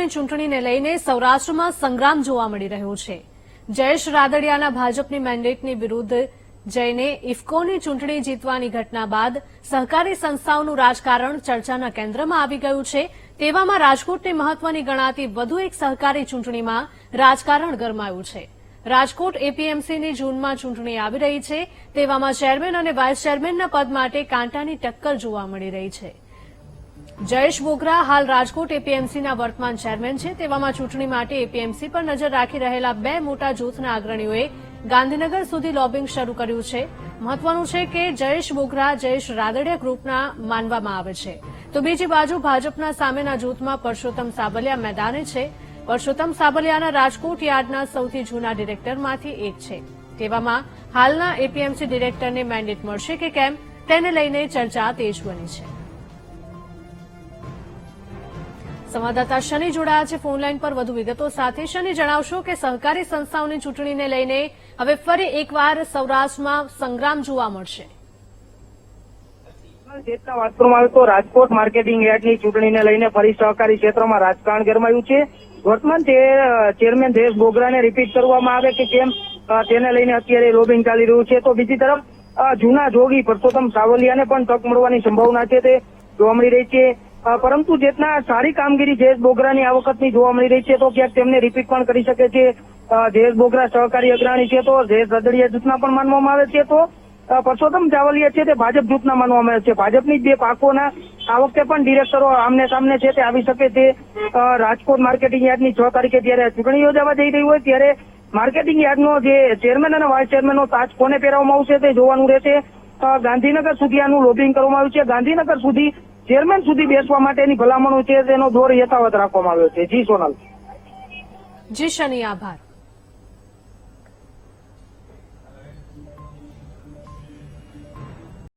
ઇફકોની ચૂંટણીને લઈને સૌરાષ્ટ્રમાં સંગ્રામ જોવા મળી રહ્યો છે. જયેશ રાદડિયાના ભાજપની મેન્ડેટની વિરુદ્ધ જઈને ઇફકોની ચૂંટણી જીતવાની ઘટના બાદ સહકારી સંસ્થાઓનું રાજકારણ ચર્ચાના કેન્દ્રમાં આવી ગયું છે. તેવામાં રાજકોટની મહત્વની ગણાતી વધુ એક સહકારી ચૂંટણીમાં રાજકારણ ગરમાયું છે. રાજકોટ એપીએમસીની જૂનમાં ચૂંટણી આવી રહી છે. તેવામાં ચેરમેન અને વાઇસ ચેરમેનના પદ માટે કાંટાની ટક્કર જોવા મળી રહી છે. જયેશ બોગરા હાલ રાજકોટ એપીએમસીના વર્તમાન ચેરમેન છે. તેવામાં ચૂંટણી માટે એપીએમસી પર નજર રાખી રહેલા બે મોટા જૂથના અગ્રણીઓએ ગાંધીનગર સુધી લોબિંગ શરૂ કર્યું છે. મહત્વનું છે કે જયેશ બોગરા, જયેશ રાદડિયા ગ્રુપના માનવામાં આવે છે. તો બીજી બાજુ ભાજપના સામેના જૂથમાં પરસોત્તમ સાબલિયા મેદાને છે. પરસોત્તમ સાબલિયાના રાજકોટ યાર્ડના સૌથી જૂના ડિરેક્ટરમાંથી એક છે. તેવામાં હાલના એપીએમસી ડિરેક્ટરને મેન્ડેટ મળશે કે કેમ, તેને લઈને ચર્ચા તેજ બની છે. સંવાદદાતા શનિ જોડાયા છે. ફોનલાઈન પર વધુ વિગતો સાથે શનિ જણાવશો કે સહકારી સંસ્થાઓની ચૂંટણીને લઈને હવે ફરી એકવાર સૌરાષ્ટ્રમાં સંગ્રામ જોવા મળશે. જેટલા વાત તો રાજકોટ માર્કેટિંગ યાર્ડની ચૂંટણીને લઈને ફરી સહકારી ક્ષેત્રમાં રાજકારણ ગરમાયું છે. વર્તમાન ચેરમેન જયેશ બોગરાને રિપીટ કરવામાં આવે કે કેમ તેને લઈને અત્યારે લોબિંગ ચાલી રહ્યું છે. તો બીજી તરફ જૂના જોગી પરસોત્તમ સાવલિયાને પણ તક મળવાની સંભાવના છે. તે જોવા મળી રહી છે. પરંતુ જેટલા સારી કામગીરી જયેશ બોગરાની આ વખતની જોવા મળી રહી છે, તો ક્યાંક તેમને રિપીટ પણ કરી શકે છે. જયેશ બોગરા સહકારી અગ્રણી છે, તો જયેશ રદડિયા જૂથના પણ માનવામાં આવે છે, તો પરસોત્તમ ચાવલિયા છે તે ભાજપ જૂથના માનવામાં આવે છે. ભાજપની બે પાકોના આ વખતે પણ ડિરેક્ટરો આમને સામને છે તે આવી શકે છે. રાજકોટ માર્કેટિંગ યાર્ડની છ તારીખે જયારે ચૂંટણી યોજાવા જઈ રહી હોય, ત્યારે માર્કેટિંગ યાર્ડનો જે ચેરમેન અને વાઇસ ચેરમેનનો તાજ કોને પહેરવામાં આવશે તે જોવાનું રહેશે. ગાંધીનગર સુધી આનું લોબિંગ કરવામાં આવ્યું છે. ગાંધીનગર સુધી ચેરમેન સુધી બેસવા માટેની ભલામણો છે તેનો દોર યથાવત રાખવામાં આવ્યો છે. જી સોનલ. જી, શનિ, આભાર.